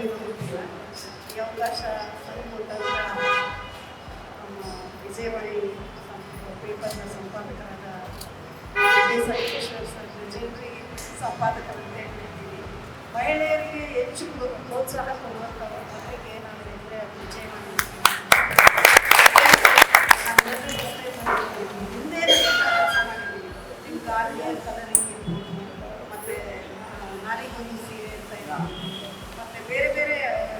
ಇರೋದಿಲ್ಲ ಈ ಅವಕಾಶ ವಿಜಯವಾಣಿ ಪೇಪರ್ನ ಸಂಪಾದಕರಾದ ವಿಜಯ ಸಂಕೇಶ್ವರ ಸರ್ ಜನರಿಗೆ ಮಹಿಳೆಯರಿಗೆ ಹೆಚ್ಚು ಪ್ರೋ- ಪ್ರೋತ್ಸಾಹ ಕೊಡುವಂಥ ಪತ್ರಿಕೆ ನಾನು ಹೇಳಿದ್ರೆ ಅದು ವಿಜಯವಾಣಿ ಹಿಂದೆ ಕೆಲಸ ಮಾಡಿದ್ದೀವಿ ನಿಮ್ಮ ಗಾರ್ಡಿಯರ್ ಕಲರಿಂಗ್ ಇರ್ಬೋದು ಮತ್ತು ನಾರಿಗೊಂದು ಸೀರೆ ಅಂತ ಇರ್ಬೋದು ಮತ್ತು ಬೇರೆ ಬೇರೆ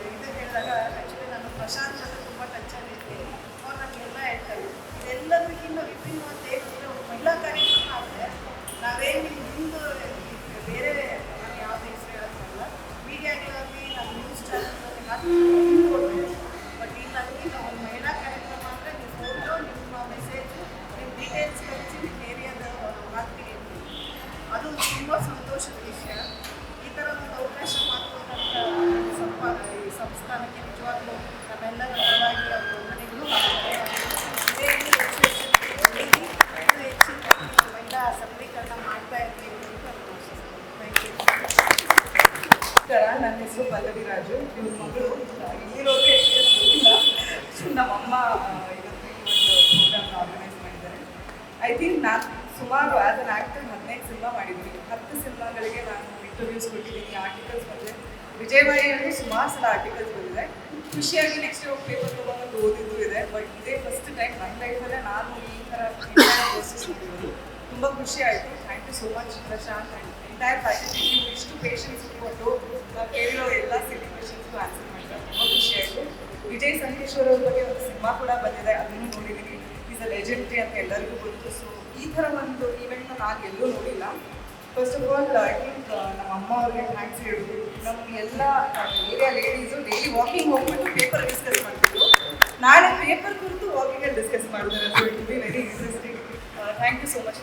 ಇದು ಹೇಳಿದಾಗ ಆ್ಯಕ್ಚುಲಿ ನಾನು ಪ್ರಶಾಂತ್ ಜೊತೆ ತುಂಬ ಟಚ್ಚಲ್ಲಿ ಇರ್ತೀನಿ ಅವ್ರು ನನಗೆಲ್ಲ ಹೇಳ್ತಾರೆ ಇದೆಲ್ಲದಕ್ಕಿಂತ ವಿಭಿನ್ನವಾದ ಒಂದು ಮಹಿಳಾ ಕಾರ್ಯಕ್ರಮ ಆದರೆ ನಾವೇನು ನಿಮ್ಮದು ಬೇರೆ ನಾನು ಯಾವುದೇ ಹೆಸರು ಹೇಳೋಕ್ಕಲ್ಲ ಮೀಡಿಯಾಗಳಲ್ಲಿ ನಮ್ಮ ನ್ಯೂಸ್ ಚಾನಲ್ಗಳಲ್ಲಿ ಹಾಕಿ ಬಟ್ ಇಲ್ಲಿ ನನಗೆ ಒಂದು ಮಹಿಳಾ ಕಾರ್ಯಕ್ರಮ ಅಂದರೆ ನಿಮ್ಮ ಫೋಟೋ ನಿಮ್ಮ ಮೆಸೇಜ್ ನಿಮ್ಮ ಡೀಟೇಲ್ಸ್ ಕಳಿಸಿ ನಿಮ್ಮ ಏರಿಯಾದ ಹಾಕ್ತೀನಿ ಅದು ತುಂಬ ಸಂತೋಷದ ವಿಷಯ. ನಮಸ್ಕಾರ, ನನ್ನ ಹೆಸರು ಪಲ್ಲವಿ ರಾಜು ಇವ್ರ ಮಗಳು ಇಲ್ಲಿರೋದು ಗೊತ್ತಿಲ್ಲ ನಮ್ಮಮ್ಮ ಒಂದು ಆರ್ಗನೈಸ್ ಮಾಡಿದ್ದಾರೆ. ಐ ಥಿಂಕ್ ನಾನು ಸುಮಾರು ಆ್ಯಸ್ ಅನ್ ಆ್ಯಕ್ಟರ್ ಹದಿನೈದು ಸಿನಿಮಾ ಮಾಡಿದ್ದೀನಿ. ಹತ್ತು ಸಿನಿಮಾಗಳಿಗೆ ನಾನು ಇಂಟರ್ವ್ಯೂಸ್ ಕೊಟ್ಟಿದ್ದೀನಿ ಆರ್ಟಿಕಲ್ಸ್ ಬಂದರೆ ವಿಜಯವಾಣಿಯಲ್ಲಿ ಸುಮಾರು ಸಲ ಆರ್ಟಿಕಲ್ಸ್ ಬಂದಿದೆ. ಖುಷಿಯಾಗಿ ನೆಕ್ಸ್ಟ್ ಪೇಪರ್ ತೊಗೊಂಡು ಓದಿದ್ದು ಇದೆ ಬಟ್ ಇದೇ ಫಸ್ಟ್ ಟೈಮ್ ನನ್ನ ಲೈಫಲ್ಲೇ ನಾನು ಈ ಥರ ತುಂಬ ಖುಷಿ ಆಯಿತು. Thank you so much Prashant and entire faculty ನೀವು ಇಷ್ಟು ಪೇಷನ್ಸ್ ನಾವು ಕೇಳಿರೋ ಎಲ್ಲ ಸಿಟಿ ಕ್ವೆಶನ್ಸ್ಗೂ ಆನ್ಸರ್ ಮಾಡಿದ್ರೆ ತುಂಬ ಖುಷಿ ಆಯಿತು ವಿಜಯ್ ಸಂಕೇಶ್ವರ ಅವ್ರ ಬಗ್ಗೆ ಒಂದು ಸಿನಿಮಾ ಕೂಡ ಬಂದಿದೆ, ಅದನ್ನು ನೋಡಿದ್ದೀನಿ. ಈಸ್ ಅ ಲೆಜೆಂಡ್ರಿ ಅಂತ ಎಲ್ಲರಿಗೂ ಗೊತ್ತು. ಸೊ ಈ ಥರ ಒಂದು ಈವೆಂಟ್ನ ನಾನು ಎಲ್ಲೂ ನೋಡಿಲ್ಲ. First of all I think ನಮ್ಮ ಅಮ್ಮ ಅವ್ರಿಗೆ ಥ್ಯಾಂಕ್ಸ್ ಹೇಳೋದು ನಮ್ಮ ಎಲ್ಲ ಏರಿಯಾ ಲೇಡೀಸು ಡೈಲಿ ವಾಕಿಂಗ್ ಹೋಗ್ಬಿಟ್ಟು ಪೇಪರ್ ಡಿಸ್ಕಸ್ ಮಾಡ್ತಿದ್ರು. ನಾಳೆ ಪೇಪರ್ ಕುರಿತು ವಾಕಿಂಗಲ್ಲಿ ಡಿಸ್ಕಸ್ ಮಾಡ್ತಾರೆ. So it be very interesting thank you so much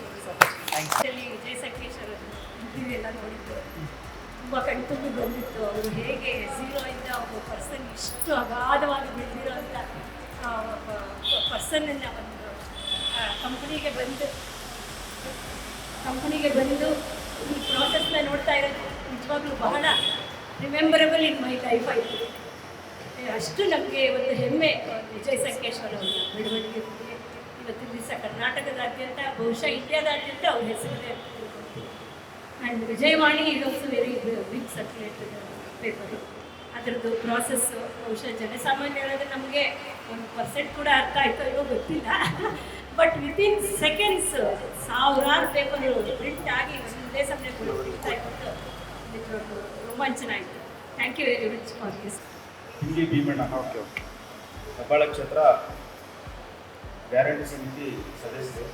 actually Vijay Sankeshwar ಎಲ್ಲ ನೋಡಿದ್ದು ತುಂಬ ಕಣ್ತುಂಬಿ ಬಂದಿತ್ತು. ಅವರು ಹೇಗೆ ಝೀರೋಯಿಂದ ಒಬ್ಬ ಪರ್ಸನ್ ಇಷ್ಟು ಅಗಾಧವಾಗಿ ಬೆಳೆದಿರೋಂಥ ಪರ್ಸನನ್ನು ಒಂದು ಕಂಪ್ನಿಗೆ ಬಂದು ಕಂಪ್ನಿಗೆ ಬಂದು ಈ ಪ್ರಾಸೆಸ್ನ ನೋಡ್ತಾ ಇರೋದು ನಿಜವಾಗ್ಲೂ ಬಹಳ ರಿಮೆಂಬರಬಲ್ ಇನ್ ಮೈ ಲೈಫ್ ಆಯಿತು ಅಷ್ಟು ನಮಗೆ ಒಂದು ಹೆಮ್ಮೆ ವಿಜಯ್ ಸಂಕೇಶ್ವರ ಅವರ ಬೆಳವಣಿಗೆ ಇವತ್ತಿನ ದಿವಸ ಕರ್ನಾಟಕದಾದ್ಯಂತ ಬಹುಶಃ ಇಂಡಿಯಾದಾದ್ಯಂತ ಅವ್ರ ಹೆಸರಿದೆ and Vijayavani is also very big circulated paper ಅದರದ್ದು ಪ್ರಾಸೆಸ್ಸು ಬಹುಶಃ ಜನಸಾಮಾನ್ಯರಾದ್ರೆ ನಮಗೆ ಒಂದು ಪರ್ಸೆಂಟ್ ಕೂಡ ಅರ್ಥ ಆಯ್ತೋ ಇಲ್ಲೋ ಗೊತ್ತಿಲ್ಲ. ಬಟ್ ವಿತಿನ್ ಸೆಕೆಂಡ್ಸ್ ಸಾವಿರಾರು ಪೇಪರ್ಗಳು ಪ್ರಿಂಟ್ ಆಗಿ ಒಂದೇ ಸಮಯ ಇತ್ತು. ನಿಜವಾಗ್ಲೂ ರೋಮಾಂಚನ ಆಯಿತು. Thank you very much for this Hindi Bhimanna okay okay. Hebbal ಕ್ಷೇತ್ರ ಗ್ಯಾರಂಟಿ ಸಮಿತಿ ಸದಸ್ಯರು.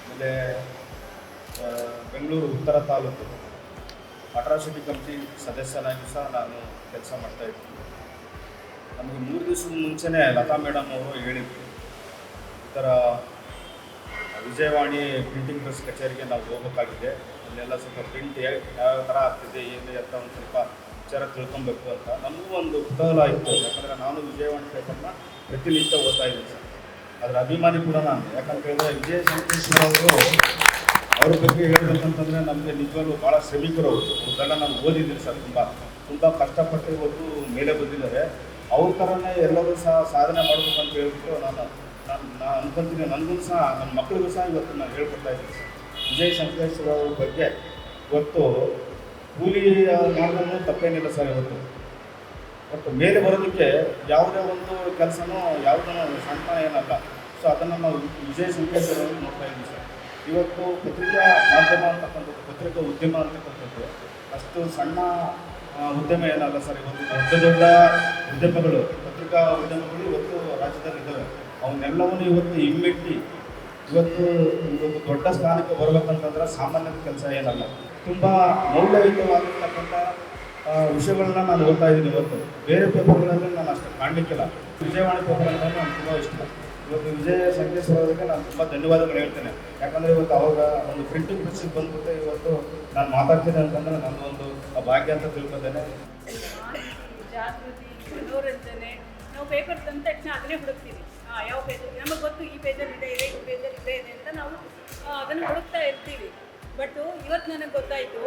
ಆಮೇಲೆ ಬೆಂಗಳೂರು ಉತ್ತರ ತಾಲೂಕು ಅಟ್ರಾಸಿಟಿ ಕಮಿಟಿ ಸದಸ್ಯನಾಗಿ ಸಹ ನಾನು ಕೆಲಸ ಮಾಡ್ತಾ ಇದ್ದೀನಿ ನಮಗೆ ಮೂರು ದಿವಸದ ಮುಂಚೆನೇ ಲತಾ ಮೇಡಮ್ ಅವರು ಹೇಳಿದ್ರು, ಈ ಥರ ವಿಜಯವಾಣಿ ಪ್ರಿಂಟಿಂಗ್ ಪ್ರೆಸ್ ಕಚೇರಿಗೆ ನಾವು ಹೋಗಬೇಕಾಗಿದೆ. ಅಲ್ಲೆಲ್ಲ ಸ್ವಲ್ಪ ಪ್ರಿಂಟ್ ಯಾವ ಥರ ಆಗ್ತಿದೆ, ಏನು ಅಂತ ಒಂದು ಸ್ವಲ್ಪ ವಿಚಾರ ತಿಳ್ಕೊಬೇಕು ಅಂತ ನನಗೂ ಒಂದು ಕುತೂಹಲ ಇತ್ತು. ಯಾಕಂದರೆ ನಾನು ವಿಜಯವಾಣಿ ಪೇಪರ್ನ ಪ್ರತಿನಿತ್ಯ ಓದ್ತಾ ಇದ್ದೀನಿ ಸರ್. ಅದರ ಅಭಿಮಾನಿ ಕೂಡ ನಾನು. ಯಾಕಂತ ಹೇಳಿದ್ರೆ ವಿಜಯ ಸಂಕೇಶ್ವರ ಅವರು, ಅವ್ರ ಬಗ್ಗೆ ಹೇಳ್ಬೇಕಂತಂದರೆ ನಮಗೆ ನಿಜವಾಗ್ಲೂ ಭಾಳ ಶ್ರಮಿಕರು ಅವರು. ಅವ್ರದ್ದೆಲ್ಲ ನಾನು ಓದಿದ್ದೀನಿ ಸರ್ ತುಂಬ. ತುಂಬ ಕಷ್ಟಪಟ್ಟು ಇವತ್ತು ಮೇಲೆ ಬಂದಿದ್ದಾರೆ. ಅವ್ರ ಥರನೇ ಎಲ್ಲರೂ ಸಹ ಸಾಧನೆ ಮಾಡಬೇಕು ಅಂತ ಹೇಳ್ಬಿಟ್ಟು ನಾನು ನಾನು ನಾನು ಅನ್ಕೊಂತೀನಿ. ನನಗೂ ಸಹ, ನನ್ನ ಮಕ್ಕಳಿಗೂ ಸಹ ಇವತ್ತು ನಾನು ಹೇಳ್ಕೊಡ್ತಾ ಇದ್ದೀನಿ ಸರ್. ವಿಜಯ್ ಸಂಕೇಶ್ವರ ಅವ್ರ ಬಗ್ಗೆ ಇವತ್ತು ಕೂಲಿ ಮಾಡಿದ್ರು ತಪ್ಪೇನಿಲ್ಲ ಸರ್ ಇವತ್ತು. ಬಟ್ ಮೇಲೆ ಬರೋದಕ್ಕೆ ಯಾವುದೇ ಒಂದು ಕೆಲಸನೂ ಯಾವುದೇ ಸಣ್ಣ ಏನಲ್ಲ. ಸೊ ಅದನ್ನು ನಾವು ಸಂಕೇಶ್ವರ ಅವ್ರಿಗೆ ನೋಡ್ತಾ ಇದ್ದೀವಿ ಸರ್. ಇವತ್ತು ಪತ್ರಿಕಾ ಮಾಧ್ಯಮ ಅಂತಕ್ಕಂಥದ್ದು, ಪತ್ರಿಕಾ ಉದ್ಯಮ ಅಂತಕ್ಕಂಥದ್ದು ಅಷ್ಟು ಸಣ್ಣ ಉದ್ಯಮ ಏನಲ್ಲ ಸರ್ ಇವತ್ತು. ದೊಡ್ಡ ದೊಡ್ಡ ಉದ್ಯಮಗಳು, ಪತ್ರಿಕಾ ಉದ್ಯಮಗಳು ಇವತ್ತು ರಾಜ್ಯದಲ್ಲಿ ಇದ್ದಾವೆ. ಅವನ್ನೆಲ್ಲವನ್ನು ಇವತ್ತು ಹಿಮ್ಮೆಟ್ಟಿ, ಇವತ್ತು ಒಂದು ದೊಡ್ಡ ಸ್ಥಾನಕ್ಕೆ ಬರಬೇಕಂತಂದ್ರೆ ಸಾಮಾನ್ಯದ ಕೆಲಸ ಏನಲ್ಲ. ತುಂಬ ಮೌಲ್ಯಯುತವಾಗಿರ್ತಕ್ಕಂಥ ವಿಷಯಗಳನ್ನ ನಾನು ಓದ್ತಾ ಇದ್ದೀನಿ ಇವತ್ತು. ಬೇರೆ ಪೇಪರ್ಗಳಲ್ಲಿ ನಾನು ಅಷ್ಟು ಕಾಣಲಿಕ್ಕಿಲ್ಲ. ವಿಜಯವಾಣಿ ಪೇಪರ್ ಅಂದರೆ ನಾನು ತುಂಬ ಇಷ್ಟ. ಇವತ್ತು ವಿಜಯ ಸಂಕೇಶ್ವರಕ್ಕೆ ನಾನು ತುಂಬ ಧನ್ಯವಾದಗಳು ಹೇಳ್ತೇನೆ. ಯಾಕಂದರೆ ಇವತ್ತು ಅವಾಗ ಒಂದು ಪ್ರಿಂಟಿಂಗ್ ಪ್ರೆಸ್ಸಿಗೆ ಬಂದ್ಬಿಟ್ಟು ಇವತ್ತು ನಾನು ಮಾತಾಡ್ತೀನಿ ಅಂತಂದ್ರೆ ನನ್ನ ಒಂದು ಭಾಗ್ಯ ಅಂತ ತಿಳ್ಕೊತೇನೆ. ಜಾಗೃತಿ, ಮನೋರಂಜನೆ. ನಾವು ಪೇಪರ್ ತಂದ ತಕ್ಷಣ ಅದನ್ನೇ ಹುಡುಕ್ತೀವಿ. ಯಾವ ಪೇಜ್ ನಮಗೆ ಗೊತ್ತು ಈ ಪೇಜಲ್ಲಿ ಇದೆ ಇದೆ, ಈ ಪೇಜಲ್ಲಿ ಇದೆ ಇದೆ ಅಂತ ನಾವು ಅದನ್ನು ಹುಡುಕ್ತಾ ಇರ್ತೀವಿ. ಬಟ್ ಇವತ್ತು ನನಗೆ ಗೊತ್ತಾಯಿತು,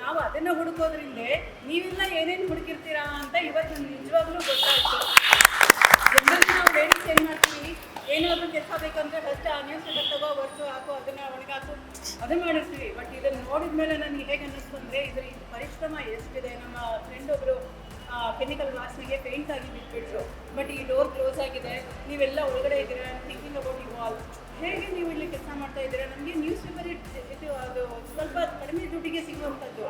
ನಾವು ಅದನ್ನು ಹುಡುಕೋದ್ರಿಂದ ನೀವೆಲ್ಲ ಏನೇನು ಹುಡುಕಿರ್ತೀರಾ ಅಂತ ಇವತ್ತು ನನಗೆ ನಿಜವಾಗ್ಲೂ ಗೊತ್ತಾಯಿತು. ಜನರಿಗೆ ನಾವು ಲೇಡೀಸ್ ಏನು ಮಾಡ್ತೀವಿ? ಏನಾದರೂ ಕೆಲಸ ಬೇಕಂದ್ರೆ ಫಸ್ಟ್ ಆ ನ್ಯೂಸ್ ಪೇಪರ್ ತಗೋ ಹಾಕು, ಅದನ್ನು ಒಣಗಾಕು ಅದು ಮಾಡಿರ್ತೀವಿ. ಬಟ್ ಇದನ್ನು ನೋಡಿದ ಮೇಲೆ ನನಗೆ ಹೇಗೆ ಅನ್ನಿಸ್ತು ಅಂದರೆ, ಇದ್ರ ಇದು ಪರಿಶ್ರಮ ಎಷ್ಟಿದೆ? ನಮ್ಮ ಫ್ರೆಂಡ್ ಒಬ್ಬರು ಕೆಮಿಕಲ್ ವಾಸನೆಗೆ ಪೇಂಟ್ ಆಗಿ ಬಿಟ್ಬಿಟ್ರು. ಬಟ್ ಈ ಡೋರ್ ಕ್ಲೋಸ್ ಆಗಿದೆ. ನೀವೆಲ್ಲ ಒಳಗಡೆ ಇದ್ದೀರಾ? ಥಿಂಕಿಂಗ್ ಅಬೌಟ್ ಯು ಹೇಗೆ ನೀವು ಇಲ್ಲಿ ಕೆಲಸ ಮಾಡ್ತಾ ಇದ್ದೀರಾ? ನಮಗೆ ನ್ಯೂಸ್ ಪೇಪರ್ ಇದು ಅದು ಸ್ವಲ್ಪ ಕಡಿಮೆ ದುಡ್ಡಿಗೆ ಸಿಗುವಂಥದ್ದು.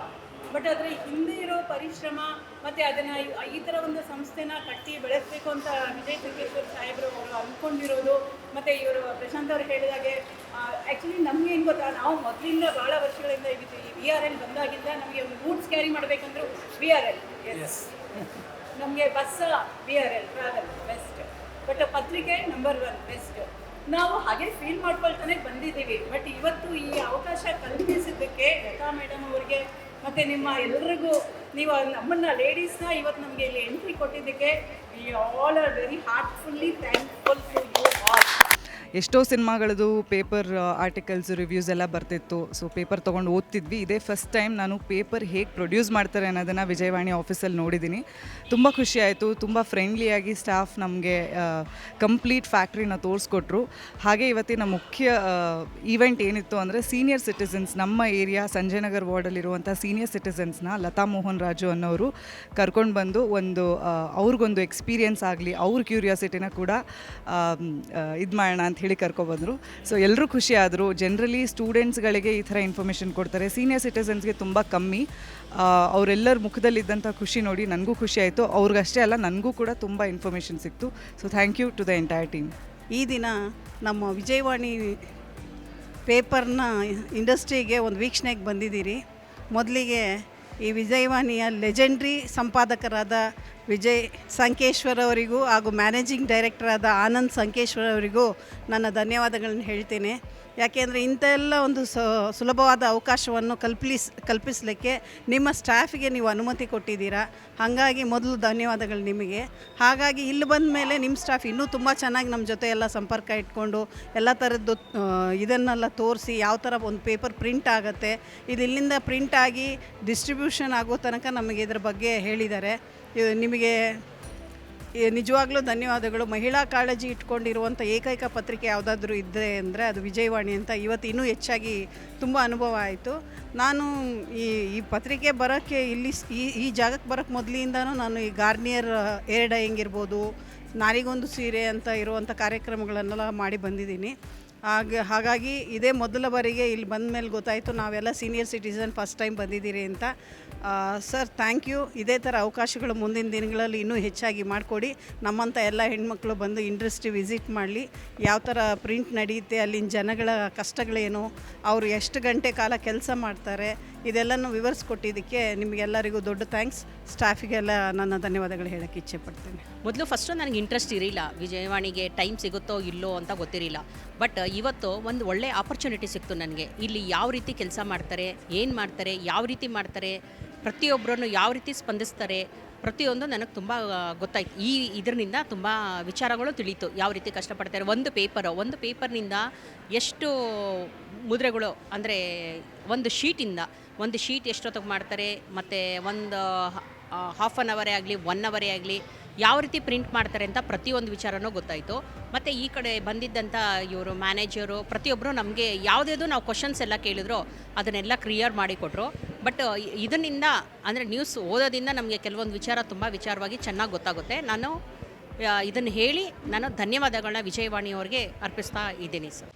ಬಟ್ ಅದರ ಹಿಂದೆ ಇರೋ ಪರಿಶ್ರಮ ಮತ್ತು ಅದನ್ನು ಈ ಥರ ಒಂದು ಸಂಸ್ಥೆನ ಕಟ್ಟಿ ಬೆಳೆಸಬೇಕು ಅಂತ ವಿಜಯ್ ಸಂಕೇಶ್ವರ್ ಸಾಹೇಬರು ಅವರು ಅಂದ್ಕೊಂಡಿರೋದು ಮತ್ತು ಇವರು ಪ್ರಶಾಂತ್ ಅವರು ಹೇಳಿದಾಗೆ ಆ್ಯಕ್ಚುಲಿ ನಮಗೆ ಏನು ಗೊತ್ತಾ? ನಾವು ಮೊದಲಿಂದ ಭಾಳ ವರ್ಷಗಳಿಂದ ಇದ್ದೀವಿ ವಿ ಆರ್ ಎಲ್ ಬಂದಾಗಿಂದ ನಮಗೆ ಒಂದು ಗೂಡ್ಸ್ ಕ್ಯಾರಿ ಮಾಡಬೇಕಂದ್ರೂ ವಿ ಆರ್ ಎಲ್ ಎಸ್ ನಮಗೆ bus V R L travel best but ಪತ್ರಿಕೆ ನಂಬರ್ ಒನ್ ಬೆಸ್ಟ್ ನಾವು ಹಾಗೆ ಫೀಲ್ ಮಾಡ್ಕೊಳ್ತಾನೆ ಬಂದಿದ್ದೀವಿ. ಬಟ್ ಇವತ್ತು ಈ ಅವಕಾಶ ಕಲ್ಪಿಸಿದ್ದಕ್ಕೆ ಲತಾ ಮೇಡಮ್ ಅವರಿಗೆ ಮತ್ತು ನಿಮ್ಮ ಎಲ್ರಿಗೂ ನೀವು ನಮ್ಮನ್ನು ಲೇಡೀಸ್ನ ಇವತ್ತು ನಮಗೆ ಇಲ್ಲಿ ಎಂಟ್ರಿ ಕೊಟ್ಟಿದ್ದಕ್ಕೆ we all are very heartfully thankful to ಎಷ್ಟೋ ಸಿನಿಮಾಗಳದು ಪೇಪರ್ ಆರ್ಟಿಕಲ್ಸ್ ರಿವ್ಯೂಸ್ ಎಲ್ಲ ಬರ್ತಿತ್ತು. ಸೊ ಪೇಪರ್ ತೊಗೊಂಡು ಓದ್ತಿದ್ವಿ. ಇದೇ ಫಸ್ಟ್ ಟೈಮ್ ನಾನು ಪೇಪರ್ ಹೇಗೆ ಪ್ರೊಡ್ಯೂಸ್ ಮಾಡ್ತಾರೆ ಅನ್ನೋದನ್ನು ವಿಜಯವಾಣಿ ಆಫೀಸಲ್ಲಿ ನೋಡಿದ್ದೀನಿ ತುಂಬ ಖುಷಿ ಆಯಿತು. ತುಂಬ ಫ್ರೆಂಡ್ಲಿಯಾಗಿ ಸ್ಟಾಫ್ ನಮಗೆ ಕಂಪ್ಲೀಟ್ ಫ್ಯಾಕ್ಟ್ರಿನ ತೋರಿಸ್ಕೊಟ್ರು. ಹಾಗೆ ಇವತ್ತಿನ ಮುಖ್ಯ ಈವೆಂಟ್ ಏನಿತ್ತು ಅಂದರೆ ಸೀನಿಯರ್ ಸಿಟಿಸನ್ಸ್ ನಮ್ಮ ಏರಿಯಾ ಸಂಜಯನಗರ್ ವಾರ್ಡಲ್ಲಿರುವಂಥ ಸೀನಿಯರ್ ಸಿಟಿಸನ್ಸ್ನ ಲತಾ ಮೋಹನ್ ರಾಜು ಅನ್ನೋರು ಕರ್ಕೊಂಡು ಬಂದು ಒಂದು ಅವ್ರಿಗೊಂದು ಎಕ್ಸ್ಪೀರಿಯನ್ಸ್ ಆಗಲಿ, ಅವ್ರ ಕ್ಯೂರಿಯಾಸಿಟಿನ ಕೂಡ ಇದು ಮಾಡೋಣ ಅಂತ ಹೇಳಿ ಕರ್ಕೊಬಂದರು. ಸೊ ಎಲ್ಲರೂ ಖುಷಿಯಾದರು. ಜನ್ರಲಿ ಸ್ಟೂಡೆಂಟ್ಸ್ಗಳಿಗೆ ಈ ಥರ ಇನ್ಫಾರ್ಮೇಷನ್ ಕೊಡ್ತಾರೆ. ಸೀನಿಯರ್ ಸಿಟಿಸನ್ಸ್ಗೆ ತುಂಬ ಕಮ್ಮಿ. ಅವರೆಲ್ಲರ ಮುಖದಲ್ಲಿದ್ದಂಥ ಖುಷಿ ನೋಡಿ ನನಗೂ ಖುಷಿ ಆಯಿತು. ಅವ್ರಿಗಷ್ಟೇ ಅಲ್ಲ, ನನಗೂ ಕೂಡ ತುಂಬ ಇನ್ಫಾರ್ಮೇಷನ್ ಸಿಕ್ತು. So thank you to the entire team ಈ ದಿನ ನಮ್ಮ ವಿಜಯವಾಣಿ ಪೇಪರ್ನ ಇಂಡಸ್ಟ್ರಿಗೆ ಒಂದು ವೀಕ್ಷಣೆಗೆ ಬಂದಿದ್ದೀರಿ. ಮೊದಲಿಗೆ ಈ ವಿಜಯವಾಣಿಯ ಲೆಜೆಂಡ್ರಿ ಸಂಪಾದಕರಾದ ವಿಜಯ್ ಸಂಕೇಶ್ವರ್ ಅವರಿಗೂ ಹಾಗೂ ಮ್ಯಾನೇಜಿಂಗ್ ಡೈರೆಕ್ಟರ್ ಆದ ಆನಂದ್ ಸಂಕೇಶ್ವರ್ ಅವರಿಗೂ ನನ್ನ ಧನ್ಯವಾದಗಳನ್ನು ಹೇಳ್ತೇನೆ. ಯಾಕೆಂದರೆ ಇಂಥ ಎಲ್ಲ ಒಂದು ಸುಲಭವಾದ ಅವಕಾಶವನ್ನು ಕಲ್ಪಿಸ್, ಕಲ್ಪಿಸಲಿಕ್ಕೆ ನಿಮ್ಮ ಸ್ಟಾಫಿಗೆ ನೀವು ಅನುಮತಿ ಕೊಟ್ಟಿದ್ದೀರಾ. ಹಾಗಾಗಿ ಮೊದಲು ಧನ್ಯವಾದಗಳು ನಿಮಗೆ. ಹಾಗಾಗಿ ಇಲ್ಲಿ ಬಂದ ಮೇಲೆ ನಿಮ್ಮ ಸ್ಟಾಫ್ ಇನ್ನೂ ತುಂಬ ಚೆನ್ನಾಗಿ ನಮ್ಮ ಜೊತೆ ಎಲ್ಲ ಸಂಪರ್ಕ ಇಟ್ಕೊಂಡು ಎಲ್ಲ ಥರದ್ದು ಇದನ್ನೆಲ್ಲ ತೋರಿಸಿ ಯಾವ ಥರ ಒಂದು ಪೇಪರ್ ಪ್ರಿಂಟ್ ಆಗುತ್ತೆ. ಇದು ಇಲ್ಲಿಂದ ಪ್ರಿಂಟ್ ಆಗಿ ಡಿಸ್ಟ್ರಿಬ್ಯೂಷನ್ ಆಗೋ ತನಕ ನಮಗೆ ಇದರ ಬಗ್ಗೆ ಹೇಳಿದ್ದಾರೆ. ನಿಮಗೆ ನಿಜವಾಗ್ಲೂ ಧನ್ಯವಾದಗಳು. ಮಹಿಳಾ ಕಾಳಜಿ ಇಟ್ಕೊಂಡಿರುವಂಥ ಏಕೈಕ ಪತ್ರಿಕೆ ಯಾವುದಾದ್ರೂ ಇದ್ದರೆ ಅಂದರೆ ಅದು ವಿಜಯವಾಣಿ ಅಂತ ಇವತ್ತು ಇನ್ನೂ ಹೆಚ್ಚಾಗಿ ತುಂಬ ಅನುಭವ ಆಯಿತು. ನಾನು ಈ ಈ ಪತ್ರಿಕೆ ಬರೋಕ್ಕೆ ಇಲ್ಲಿ ಈ ಈ ಜಾಗಕ್ಕೆ ಬರೋಕ್ಕೆ ಮೊದಲಿಂದನೂ ನಾನು ಈ ಗಾರ್ನಿಯರ್, ಏರ್ ಡೈಯಿಂಗ್ ಇರ್ಬೋದು, ನಾರಿಗೊಂದು ಸೀರೆ ಅಂತ ಇರುವಂಥ ಕಾರ್ಯಕ್ರಮಗಳನ್ನೆಲ್ಲ ಮಾಡಿ ಬಂದಿದ್ದೀನಿ. ಹಾಗೆ, ಹಾಗಾಗಿ ಇದೇ ಮೊದಲ ಬಾರಿಗೆ ಇಲ್ಲಿ ಬಂದ ಮೇಲೆ ಗೊತ್ತಾಯಿತು, ನಾವೆಲ್ಲ ಸೀನಿಯರ್ ಸಿಟಿಸನ್ ಫಸ್ಟ್ ಟೈಮ್ ಬಂದಿದ್ದೀರಿ ಅಂತ. ಸರ್ ಥ್ಯಾಂಕ್ ಯು ಇದೇ ಥರ ಅವಕಾಶಗಳು ಮುಂದಿನ ದಿನಗಳಲ್ಲಿ ಇನ್ನೂ ಹೆಚ್ಚಾಗಿ ಮಾಡಿಕೊಡಿ. ನಮ್ಮಂಥ ಎಲ್ಲ ಹೆಣ್ಮಕ್ಳು ಬಂದು ಇಂಡಸ್ಟ್ರಿ ವಿಸಿಟ್ ಮಾಡಲಿ. ಯಾವ ಥರ ಪ್ರಿಂಟ್ ನಡೆಯುತ್ತೆ ಅಲ್ಲಿನ ಜನಗಳ ಕಷ್ಟಗಳೇನು, ಅವರು ಎಷ್ಟು ಗಂಟೆ ಕಾಲ ಕೆಲಸ ಮಾಡ್ತಾರೆ ಇದೆಲ್ಲನೂ ವಿವರಿಸ್ಕೊಟ್ಟಿದ್ದಕ್ಕೆ ನಿಮಗೆಲ್ಲರಿಗೂ ದೊಡ್ಡ ಥ್ಯಾಂಕ್ಸ್ ಸ್ಟಾಫಿಗೆಲ್ಲ ನನ್ನ ಧನ್ಯವಾದಗಳು ಹೇಳೋಕ್ಕೆ ಇಚ್ಛೆ ಪಡ್ತೀನಿ. ಮೊದಲು ಫಸ್ಟು ನನಗೆ ಇಂಟ್ರೆಸ್ಟ್ ಇರಲಿಲ್ಲ. ವಿಜಯವಾಣಿಗೆ ಟೈಮ್ ಸಿಗುತ್ತೋ ಇಲ್ಲೋ ಅಂತ ಗೊತ್ತಿರಲಿಲ್ಲ. ಬಟ್ ಇವತ್ತು ಒಂದು ಒಳ್ಳೆ ಆಪರ್ಚುನಿಟಿ ಸಿಕ್ತು ನನಗೆ. ಇಲ್ಲಿ ಯಾವ ರೀತಿ ಕೆಲಸ ಮಾಡ್ತಾರೆ, ಏನು ಮಾಡ್ತಾರೆ, ಯಾವ ರೀತಿ ಮಾಡ್ತಾರೆ ಪ್ರತಿಯೊಬ್ಬರನ್ನು ಯಾವ ರೀತಿ ಸ್ಪಂದಿಸ್ತಾರೆ ಪ್ರತಿಯೊಂದು ನನಗೆ ತುಂಬ ಗೊತ್ತಾಯ್ತು. ಈ ಇದರಿಂದ ತುಂಬ ವಿಚಾರಗಳು ತಿಳಿಯಿತು ಯಾವ ರೀತಿ ಕಷ್ಟಪಡ್ತಾರೆ, ಒಂದು ಪೇಪರು ಒಂದು ಪೇಪರ್ನಿಂದ ಎಷ್ಟು ಮುದ್ರೆಗಳು, ಅಂದರೆ ಒಂದು ಶೀಟಿಂದ ಒಂದು ಶೀಟ್ ಎಷ್ಟೊತ್ತಿಗೆ ಮಾಡ್ತಾರೆ, ಮತ್ತು ಒಂದು ಹಾಫ್ ಆನ್ ಅವರೇ ಆಗಲಿ ಒನ್ ಅವರೇ ಆಗಲಿ, ಯಾವ ರೀತಿ ಪ್ರಿಂಟ್ ಮಾಡ್ತಾರೆ ಅಂತ ಪ್ರತಿಯೊಂದು ವಿಚಾರನೂ ಗೊತ್ತಾಯಿತು. ಮತ್ತು ಈ ಕಡೆ ಬಂದಿದ್ದಂಥ ಇವರು ಮ್ಯಾನೇಜರು ಪ್ರತಿಯೊಬ್ಬರು ನಮಗೆ ಯಾವುದ್ಯಾವುದು ನಾವು ಕ್ವಶನ್ಸ್ ಎಲ್ಲ ಕೇಳಿದ್ರು, ಅದನ್ನೆಲ್ಲ ಕ್ಲಿಯರ್ ಮಾಡಿಕೊಟ್ರು ಬಟ್ ಇದರಿಂದ ಅಂದರೆ ನ್ಯೂಸ್ ಓದೋದಿಂದ ನಮಗೆ ಕೆಲವೊಂದು ವಿಚಾರ ತುಂಬ ವಿಚಾರವಾಗಿ ಚೆನ್ನಾಗಿ ಗೊತ್ತಾಗುತ್ತೆ. ನಾನು ಇದನ್ನು ಹೇಳಿ, ನಾನು ಧನ್ಯವಾದಗಳನ್ನ ವಿಜಯವಾಣಿಯವರಿಗೆ ಅರ್ಪಿಸ್ತಾ ಇದ್ದೀನಿ ಸರ್